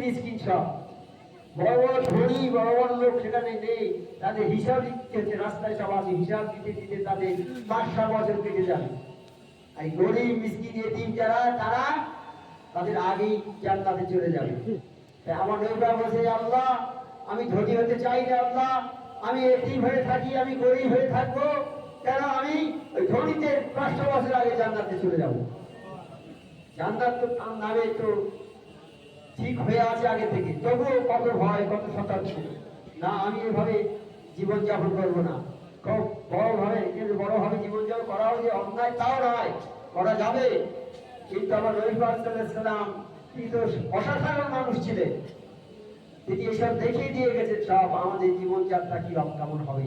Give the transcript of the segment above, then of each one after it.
মিসকিন সব? ধনী লোক সেখানে নেই। তাদের হিসাব দিতে রাস্তায় সব আছে, হিসাব দিতে দিতে তাদের পাঁচ ছ বছর কেটে যাবে গরিব মিসকিন যারা, তারা তাদের আগেই জান্নাতে চলে যাবে। আমার নৌকা বলছে, আল্লাহ, আমি ধনী হতে চাই না আল্লাহ। আমি এতিম হয়ে থাকি, আমি গরিব হয়ে থাকব। কেন আমি ওই ধনীদের পাঁচশো বছর আগে জান্নাতে চলে যাব? জান্নাত তো নামে তো ঠিক হয়ে আছে আগে থেকে। তবুও কত ভয়, কত শতাংশ। না, আমি এভাবে জীবনযাপন করব না। খুব বড়ভাবে কিন্তু বড়ভাবে জীবনযাপন করাও যে অন্যায় তাও নয়, করা যাবে। কিন্তু আমার রবিবাসাল্লাম তিনি তো অসাধারণ মানুষ ছিলেন। তিনি এসব দেখিয়ে দিয়ে গেছেন, সব আমাদের জীবনযাত্রা কি কেমন হবে।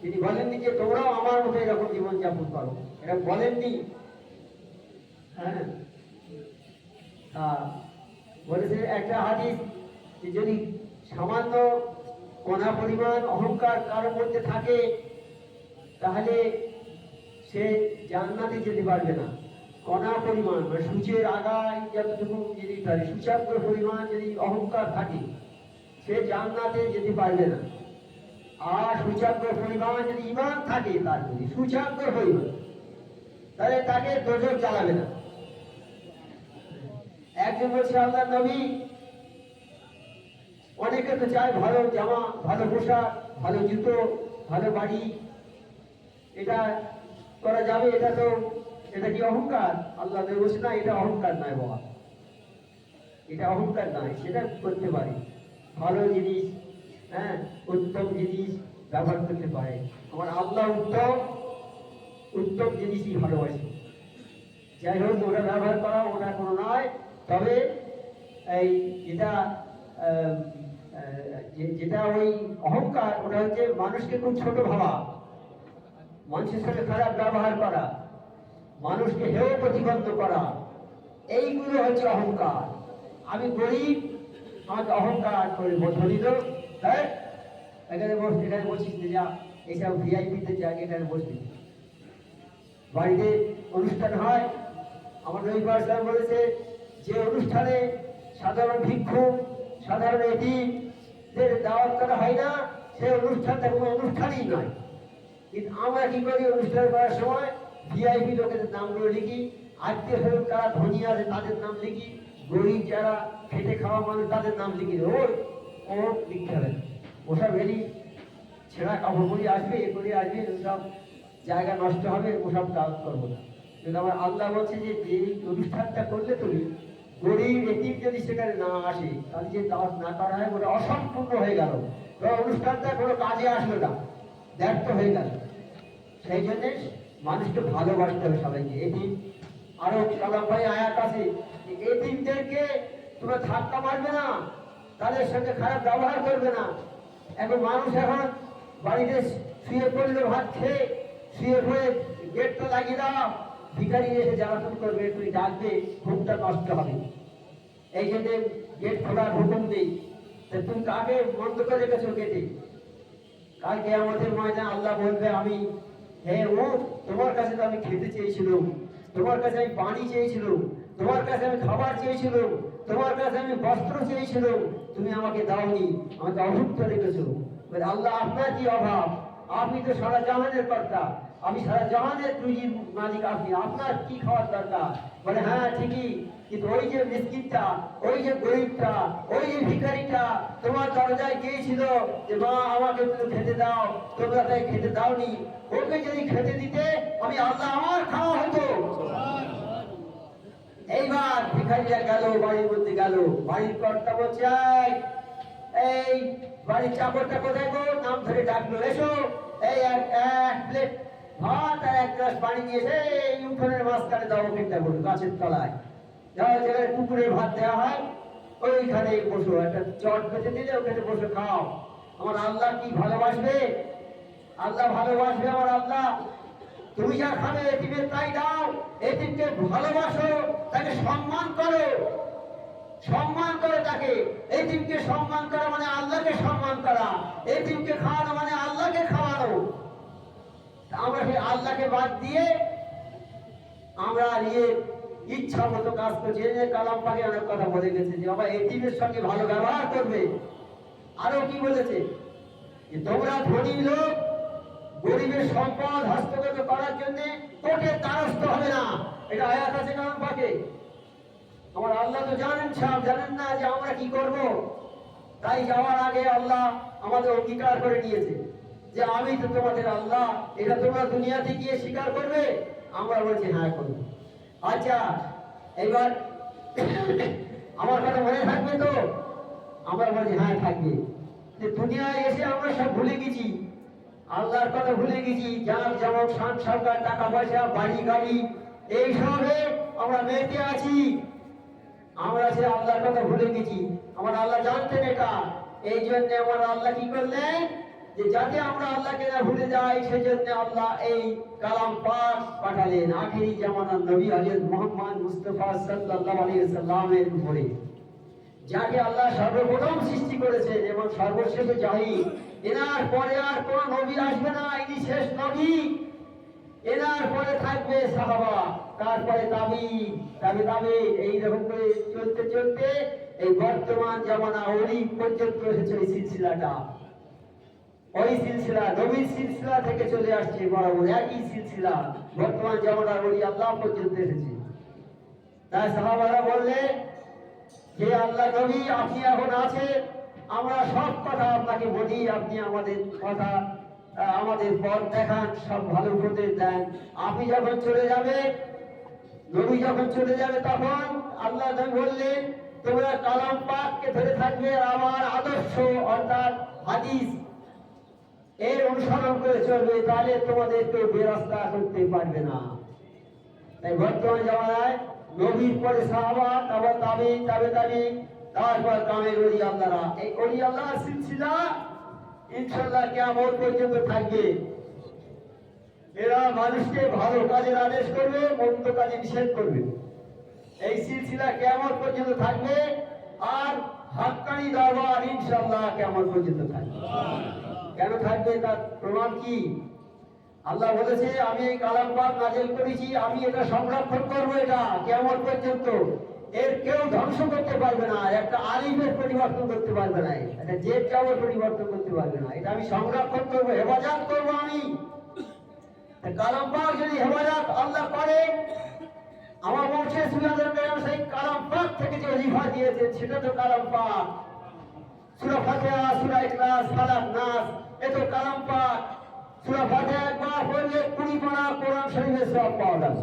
তিনি বলেননি যে, তোমরাও আমার মতো এরকম জীবনযাপন করো। এরকম বলেননি। হ্যাঁ। বলেছে একটা হাদিস যদি সামান্য কণা পরিমাণ অহংকার কারোর মধ্যে থাকে, তাহলে সে জান্নাতে যেতে পারবে না। কণা পরিমাণ মানে সূচের আগায় যতটুকু যদি তার সূচাগ্র পরিমাণ যদি অহংকার থাকে, সে জান্নাতে যেতে পারবে না। আর সূচাগ্র পরিমাণ যদি ইমান থাকে তার যদি সূচাগ্র পরিমাণ, তাহলে তাকে দোজক চালাবে না। একজন বলছে আল্লাহ নবী। অনেকে তো চায় ভালো জামা, ভালো পোশাক, ভালো জুতো, ভালো বাড়ি। এটা করা যাবে, এটা তো, এটা কি অহংকার? আল্লাহ বলছে, না, এটা অহংকার নয় বাবা। এটা অহংকার নয়, সেটা করতে পারে। ভালো জিনিস হ্যাঁ উত্তম জিনিস ব্যবহার করতে পারে। আমার আল্লাহ উত্তম উত্তম জিনিসই ভালোবাসে। যাই হোক, ওটা ব্যবহার করা, ওটা কোনো নয়। তবে এই যেটা যে- যেটা ওই অহংকার, ওটা হচ্ছে মানুষকে খুব ছোট ভাবা। মানুষের সাথে খারাপ ব্যবহার করা, মানুষকে হেয় প্রতিবন্ধ করা, এইগুলো হচ্ছে অহংকার। আমি গরিব, আমাকে অহংকার করে তো হ্যাঁ? এখানে বস, এখানে বসিস না যা, এইসব ভিআইপিতে জায়গা এখানে বসবি বাড়িতে অনুষ্ঠান হয়, আমার রবিবার বলেছে যে অনুষ্ঠানে সাধারণ ভিক্ষু সাধারণ এটিদের দাওয়াত করা হয় না সেই অনুষ্ঠানটা কোনো অনুষ্ঠানই নয়। কিন্তু আমরা কি করি অনুষ্ঠান করার সময় ভিআইপি লোকেদের নামগুলো লিখি, আত্মীয় স্বজন কারা ধনী আছে তাদের নাম লিখি, গরিব যারা খেটে খাওয়া মানুষ তাদের নাম লিখি ওই ও লিখতে হবে ওসব এলি, ছেঁড়া কাপড় আসবে এ করে আসবে, ওসব জায়গা নষ্ট হবে, ওসব দাওয়াত করব না। কিন্তু আমার আল্লাহ বলছে যে এই অনুষ্ঠানটা করলে তুমি গরিব এটিম যদি সেখানে না আসে, তাহলে যে দাওয়াত না করা হয়, ওটা অসম্পূর্ণ হয়ে গেল। অনুষ্ঠানটা কোনো কাজে আসলো না, ব্যর্থ হয়ে গেল। সেই জন্যে মানুষকে ভালোবাসতে হবে সবাইকে। এটিম আরও কালাম ভাই আয়াত আছে এটিমদেরকে তোমরা ধাক্কা মারবে না, তাদের সঙ্গে খারাপ ব্যবহার করবে না। এখন মানুষ এখন বাড়িতে শুয়ে পড়লে ভাত খেয়ে, শুয়ে পড়ে গেটটা লাগিয়ে দাও ভিখারি এসে জ্বালাতন করবে তুই ডাকবে ঘুমটা নষ্ট হবে। এই জন্য গেট খোলার হুকুম নেই তা তুমি কাকে বন্ধ করে রেখেছো গেটে কালকে আমাদের ময়দান আল্লাহ বলবে, আমি হে ও তোমার কাছে তো আমি খেতে চেয়েছিলাম, তোমার কাছে আমি পানি চেয়েছিলাম, তোমার কাছে আমি খাবার চেয়েছিলাম, তোমার কাছে আমি বস্ত্র চেয়েছিলাম, তুমি আমাকে দাওনি, আমাকে অভুক্ত রেখেছো। আল্লাহ আপনার কি অভাব? আপনি তো সারা জাহানের কর্তা। আমি সারা জাহানের রুজির মালিক আপনি আপনার কি খাওয়ার দরকার? বলে হ্যাঁ ঠিকই কিন্তু ওই যে মিসকিনটা ওই যে গরিবটা ওই যে ভিখারিটা তোমার দরজায় গিয়েছিল যে মা আমাকে তুমি খেতে দাও তোমরা তাই খেতে দাওনি। ওকে যদি খেতে দিতে আমি আল্লাহ আমার খাওয়া হতো। এইবার ভিখারিরা গেল বাড়ির মধ্যে গেল। বাড়ির কর্তা বলছে "এই, বাড়ির চাকরটা কোথায় গো? নাম ধরে ডাকলো এসো এই এক প্লেট এক গ্লাস পানি এই উঠোনের মাঝখানে দাও গাছের তলায়। যেখানে ভাত দেওয়া হয়, ওইখানে বসো, একটা চট দিলে ওখানে বসে খাও। আমার আল্লাহ কি ভালোবাসবে? আল্লাহ ভালোবাসবে আমার আল্লাহ। তুমি যা খাবে এটিমের তাই দাও এটিমকে ভালোবাসো, তাকে সম্মান করো। সম্মান করে তাকে। এটিমকে সম্মান করা মানে আল্লাহকে সম্মান করা। এটিমকে খাওয়ানো মানে আল্লাহকে আল্লাহকে বাদ দিয়ে আমরা নিয়ে ইচ্ছা মতো কাজ করছে। এই যে কালাম পাকে অনেক কথা বলে গেছে যে, বাবা এটিমের সঙ্গে ভালো ব্যবহার করবে। আরও কি বলেছে? যে, তোমরা ধনী লোক, গরিবের সম্পদ হস্তগত করার জন্য কোর্টের দ্বারস্থ হবে না। এটা আয়াত আছে কালাম পাকে। আমার আল্লাহ তো জানেন সব, জানেন না যে আমরা কি করব? তাই যাওয়ার আগে আল্লাহ আমাদের অঙ্গীকার করে নিয়েছে। যে আমি তো তোমাদের আল্লাহ, এটা তোমরা দুনিয়াতে গিয়ে স্বীকার করবে? আমরা বলছি হ্যাঁ করব। আচ্ছা এবার আমার কথা মনে থাকবে তো? আমরা বলছি হ্যাঁ থাকবে। যে দুনিয়ায় এসে আমরা সব ভুলে গেছি। আল্লাহর কথা ভুলে গেছি। যার যেমন শান সরকার, টাকা পয়সা, বাড়ি, গাড়ি এইসবে আমরা মেতে আছি। আমরা সে আল্লাহর কথা ভুলে গেছি। আমার আল্লাহ জানতেন এটা। এই জন্য আমার আল্লাহ কি করলেন? যে যাতে আমরা আল্লাহকে না ভুলে যাই, সেজন্য আল্লাহ এই কালাম পাক পাঠালেন। আখিরি জামানার নবী হযরত মুহাম্মদ মুস্তাফা সাল্লাল্লাহু আলাইহি সাল্লামের উপরে। যাকে আল্লাহ সর্বপ্রথম সৃষ্টি করেছেন এবং সর্বশেষে যাই এনার পরে আর কোন নবী আসবে না, ইনি শেষ নবী। এনার পরে থাকবে সাহাবা, তারপরে তাবি তাবে তাবে, এইরকম করে চলতে চলতে এই বর্তমান জামানা ওলি পর্যন্ত এসেছে এই সিলসিলাটা। ওই সিলসিলা, নবীর সিলসিলা থেকে চলে আসছে বরাবর, একই সিলসিলা। বর্তমান জামানার ওলি আল্লাহ পর্যন্ত এসেছে। তাই সাহাবারা বললে যে আল্লাহ নবী, আপনি এখন আছে আমরা সব কথা আপনাকে বলি, আপনি আমাদের কথা আমাদের পথ দেখান, সব ভালো উপদেশ দেন। আপনি যখন চলে যাবে, নবী যখন চলে যাবে তখন আল্লাহ বললেন, তোমরা কালাম পাককে ধরে থাকবে আমার আদর্শ, অর্থাৎ হাদিস। এর অনুসরণ করে চলবে, তাহলে তোমাদের কেউ বেরাস্তা করতে পারবে না। তাই বর্তমান জামানায় নবীর পরে সাহাবা তারপর তাবি তাবে তাবি তারপর কামের ওলি আল্লাহরা। এই ওলি আল্লাহ সিলসিলা ইনশাল্লাহ কেমন পর্যন্ত থাকবে। এরা মানুষকে ভালো কাজের আদেশ করবে, মন্দ কাজে নিষেধ করবে। এই সিলসিলা কেমন পর্যন্ত থাকবে, আর হাক্কানি দরবার ইনশাল্লাহ কেমন পর্যন্ত থাকবে। কেন থাকবে? তার প্রমাণ কি? আল্লাহ বলেছে, আমি এই কালাম পাক নাজেল করেছি, আমি এটা সংরক্ষণ করব এটা কেমন পর্যন্ত। এর কেউ ধ্বংস করতে পারবে না, একটা আলিমের পরিবর্তন করতে পারবে না, একটা জেদ চাওয়ার পরিবর্তন করতে পারবে না। এটা আমি সংরক্ষণ করব, হেফাজত করব আমি। কালাম পাক যদি হেফাজত আল্লাহ করে, আমার বংশে সুনাদের মেয়াম সেই কালাম পাক থেকে যে অজিফা দিয়েছেন সেটা তো কালাম পাক। সূরা ফাতিহা, সূরা ইখলাস, ফালাক নাস এ তো কালাম পাক সূরা ফাতিহা একবার পড়লে কুড়ি পারা কোরআন শরীফের সব পাওয়া যাবে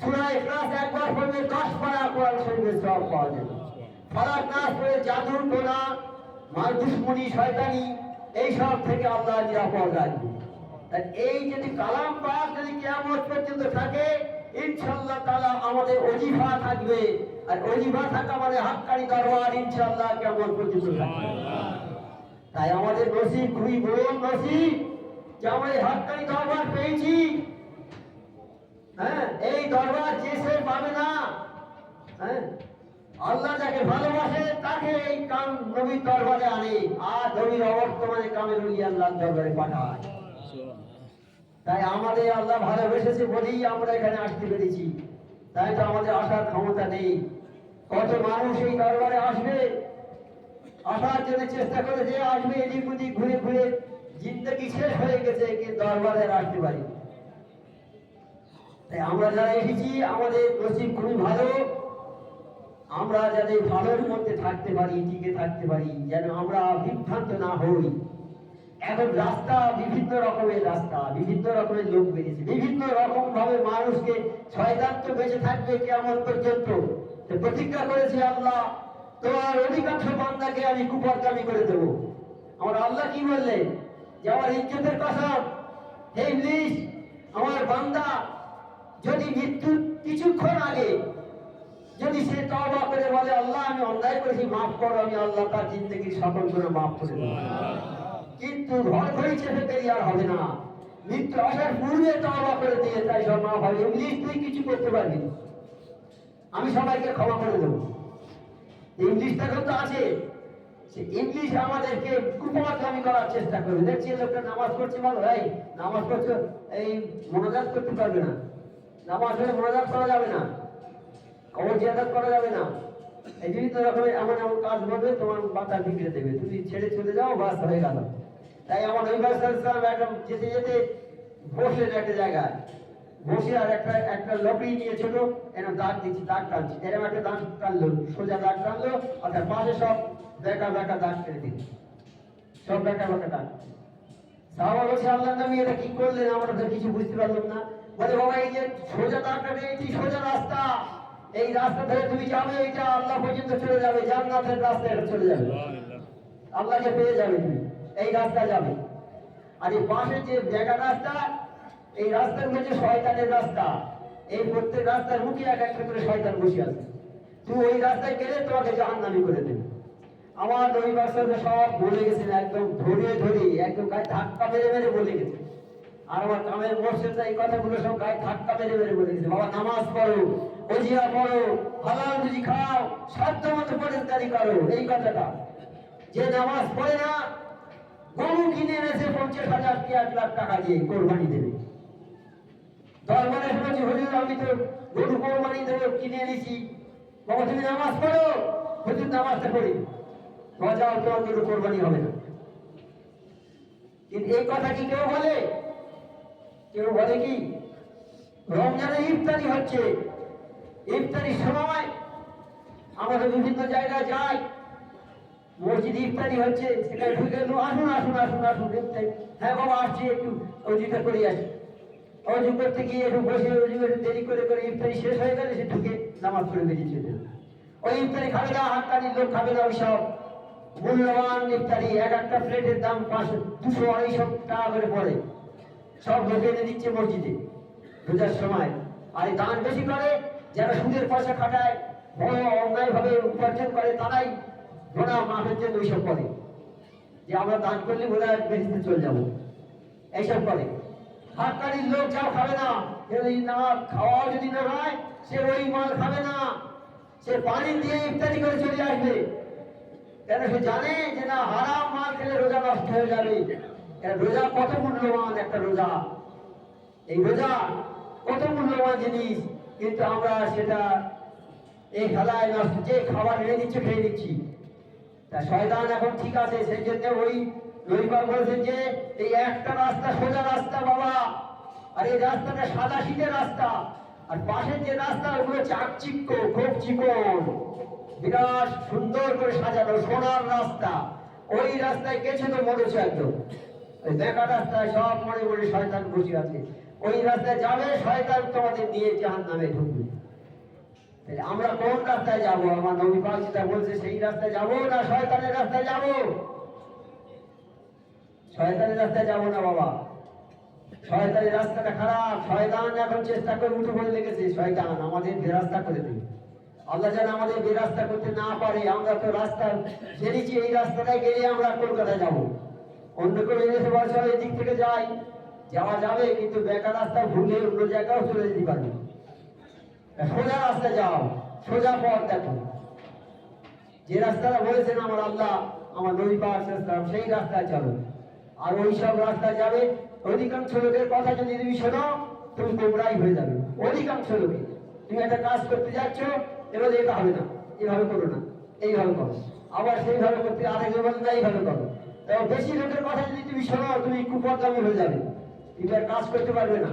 সূরা ইখলাস একবার পড়লে দশ পারা কোরআন শরীফের সব পাওয়া যাবে ফালাক নাস পড়ে জাদুর টোনা মাল দুশ্মনী, শয়তানি এইসব থেকে আল্লাহ নিরাপদ রাখবে। এই যদি কালাম পাক যদি কিয়ামত পর্যন্ত থাকে ইনশাল্লাহ তাআলা আমাদের অজিফা থাকবে। আর অজিফা থাকা মানে হাক্কানি দরবার ইনশাল্লাহ কেমন পর্যন্ত থাকবে। তাই আমাদের নসিব, খুবই বড় নসিব যে আমরা এই দরবার পেয়েছি। হ্যাঁ এই দরবার যে সে পাবে না হ্যাঁ আল্লাহ যাকে ভালোবাসে তাকে এই কাম নবীর দরবারে আনে, আর নবীর অবর্তমানে কামের উলি আল্লাহর দরবারে পাঠায়। তাই আমাদের আল্লাহ ভালোবেসেছে বলেই আমরা এখানে আসতে পেরেছি। তাই তো আমাদের আসার ক্ষমতা নেই। কত মানুষ এই দরবারে আসবে আসার জন্য চেষ্টা করে যে আসবে এদিক ওদিক ঘুরে ঘুরে জিন্দগি শেষ হয়ে গেছে কি দরবারে আসতে পারি তাই আমরা যারা এসেছি, আমাদের নসিব খুবই ভালো। আমরা যাতে ভালোর মধ্যে থাকতে পারি, টিকে থাকতে পারি, যেন আমরা বিভ্রান্ত না হই। এখন রাস্তা বিভিন্ন রকমের রাস্তা, বিভিন্ন রকমের লোক বেরিয়েছে। বিভিন্ন রকম ভাবে মানুষকে শয়তান তো বেঁচে থাকবে কেমন পর্যন্ত? প্রতিজ্ঞা করেছে আল্লাহ তোমার অধিকাংশ বান্দাকে আমি কুপরকামি করে দেব। আমার আল্লাহ কি বললেন যে আমার ইজ্জতের কসম, হে ইবলিস, আমার বান্দা, যদি মৃত্যু কিছুক্ষণ আগে যদি সে তওবা করে বলে, আল্লাহ, আমি অন্যায় করেছি, মাফ করো, আমি আল্লাহ তার জিন্দগির সকল করে মাফ করে দেবো। কিন্তু ঘর ঘরে চেপে পেরিয়ে আর হবে না। মৃত্যু আসার পূর্বে তওবা করে দিয়ে তাই সব মাফ হবে ইংলিশ তুই কিছু করতে পারবি আমি সবাইকে ক্ষমা করে দেবো। ইংলিশটা কিন্তু আছে। সে ইংলিশ আমাদেরকে কুপমাকামি করার চেষ্টা করবে। দেখছি লোকটা নামাজ পড়ছে ভালো ভাই নামাজ পড়ছে, এই মনোজাত করতে পারবে না। নামাজ হলে মনোজাত করা যাবে না। কবর জিয়ারত করা যাবে না। এই বিভিন্ন রকমের এমন এমন কাজ করবে, তোমার মাথা বিগড়ে দেবে। তুমি ছেড়ে চলে যাও, বাস হয়ে গেল। তাই আমার নবীবাস ইসলাম একটা যেতে যেতে বসলেন একটা জায়গায়। বসে আর একটা একটা লকড়ি নিয়ে ছোট এরকম দাগ দিচ্ছি দাগ টানছি। এরকম একটা দাগ টানলো সোজা দাগ টানলো আর তার পাশে সব বেকা বেকা দাগ কেটে দিল। সব বেকা বেকা দাগ। সাহাবা বলছে আল্লাহ নবী এটা কি করলেন? আমরা তো কিছু বুঝতে পারলাম না। বলে বাবা এই যে সোজা দাগটা এটি সোজা রাস্তা। এই রাস্তা ধরে তুমি যাবে এটা আল্লাহ পর্যন্ত চলে যাবে। জান্নাতের রাস্তা এটা চলে যাবে। আল্লাহকে পেয়ে যাবে তুমি এই রাস্তা যাবে। আর এই পাশে যে জায়গা রাস্তা এই রাস্তার মধ্যে শয়তানের রাস্তা। এই প্রত্যেক রাস্তার মুখে এক একটা করে শয়তান বসে আছে। তুই ওই রাস্তায় গেলে তোমাকে জাহান্নামি করে দেবে। আমার নবী বাসাতে সব বলে গেছেন, একদম ধরে ধরে, একদম গায়ে ধাক্কা মেরে মেরে বলে গেছে আর আমার কামের মোর্শেদরা এই কথাগুলো সব গায়ে ধাক্কা মেরে মেরে বলে গেছে বাবা, নামাজ পড়ো অজিয়া পড়ো, হালাল রুজি খাও সাধ্য মতো পরিষ্কারি করো, এই কথাটা। যে নামাজ পড়ে না, গরু কিনে এনেছে পঞ্চাশ হাজার কি এক লাখ টাকা দিয়ে কোরবানি দেবে। দরবারে শুনেছি হুজুর, আমি তো গরু কোরবানি দেবো, কিনে এনেছি। বাবা, তুমি নামাজ পড়ো? হুজুর, নামাজটা পড়ি। বাজাও তোমার গরু কোরবানি হবে না। কিন্তু এই কথা কি কেউ বলে? কেউ বলে কি? রমজানে ইফতারি হচ্ছে। ইফতারির সময় আমরা বিভিন্ন জায়গায় যাই। মসজিদ ইফতারি হচ্ছে, সেখানে ঢুকে আসুন আসুন আসুন আসুন হ্যাঁ বাবা, আসছি, একটু অজিটা করে আসি। অজু করতে গিয়ে একটু বসে অজু দেরি করে করে ইফতারি শেষ হয়ে গেলে সে ঢুকে নামাজ পড়ে বেরিয়ে চলে। ওই ইফতারি খাবে না হাক্কানির লোক খাবে না ওইসব। মূল্যবান ইফতারি, এক একটা প্লেটের দাম পাঁচশো, দুশো আড়াইশো টাকা করে পড়ে। সব লোক এনে দিচ্ছে মসজিদে। রোজার সময় আর দান বেশি করে, যারা সুদের পয়সা খাটায়, বড় অন্যায় ভাবে উপার্জন করে, তারাই গোনা মাফের জন্য ওইসব করে। যে আমরা দান করলে হয় বেশিতে চলে যাব। এইসব করে। হাক্কানির লোক যাও খাবে না যদি না খাওয়া যদি না হয় সে ওই মাল খাবে না। সে পানি দিয়ে ইফতারি করে চলে আসবে। কেন সে জানে যে না হারাম মাল খেলে রোজা নষ্ট হয়ে যাবে? রোজা কত মূল্যবান একটা রোজা? এই রোজা কত মূল্যবান জিনিস, কিন্তু আমরা সেটা এই খেলায় নষ্ট, যে খাবার এনে দিচ্ছে, খেয়ে নিচ্ছি। তা শয়তান এখন ঠিক আছে, সেই জন্য ওই রবিবার বলেছেন যে এই একটা রাস্তা সোজা রাস্তা, বাবা। আর এই রাস্তাটা সাদা শীতের রাস্তা। আর পাশের যে রাস্তা, ওগুলো চাকচিক্য খুব চিকন। বিরাট সুন্দর করে সাজানো সোনার রাস্তা। ওই রাস্তায় গেছে তো মরেছে একদম দেখা রাস্তায় সব মনে মনে শয়তান বসে আছে। ওই রাস্তায় যাবে, শয়তান তোমাদের নিয়ে জাহান নামে ঢুকবে আমরা কোন রাস্তায় যাব? আমার নবী পাক যেটা বলছে, সেই রাস্তায় যাব না শয়তানের রাস্তায় যাব? শয়তানের রাস্তায় যাব না বাবা। শয়তানের রাস্তাটা খারাপ। শয়তান এখন চেষ্টা করে উঠে পড়ে লেগেছে। শয়তান, আমাদের বেরাস্তা করে দেবে আল্লাহ যেন আমাদের বেরাস্তা করতে না পারে, আমরা তো রাস্তা জেনেছি, এই রাস্তাটায় গেলে আমরা কলকাতায় যাব। অন্য কোনো এসে বলছে এই দিক থেকে যাই। যাওয়া যাবে, কিন্তু বেকার রাস্তা ভুলে অন্য জায়গাও চলে যেতে পারবে। সোজা রাস্তা যাও, সোজা পথ দেখো। যে রাস্তাটা বলেছেন আমার আল্লাহ, আমার নবী সাল্লাল্লাহু সেই রাস্তায় চলো। আর ওই সব রাস্তায় যাবে, অধিকাংশ লোকের কথা যদি তুমি শোনো, তুমি গোমরাই হয়ে যাবে। অধিকাংশ লোকে। তুমি একটা কাজ করতে যাচ্ছ, এবার এটা হবে না, এভাবে করো না, এইভাবে করো। আবার সেইভাবে করতে আরেকজন বলে না, এইভাবে করো। তো বেশি লোকের কথা যদি তুমি শোনো, তুমি কুপদগামী হয়ে যাবে। তুমি আর কাজ করতে পারবে না।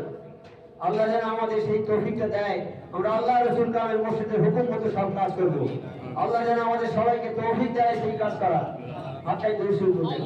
আল্লাহ যেন আমাদের সেই তৌফিকটা দেয়। আমরা আল্লাহ রসুল কামের মসজিদের হুকুম মতো সব কাজ করব। আল্লাহ যেন আমাদের সবাইকে তৌফিক দেয় সেই কাজ করা হাতটাই দর্শন করতে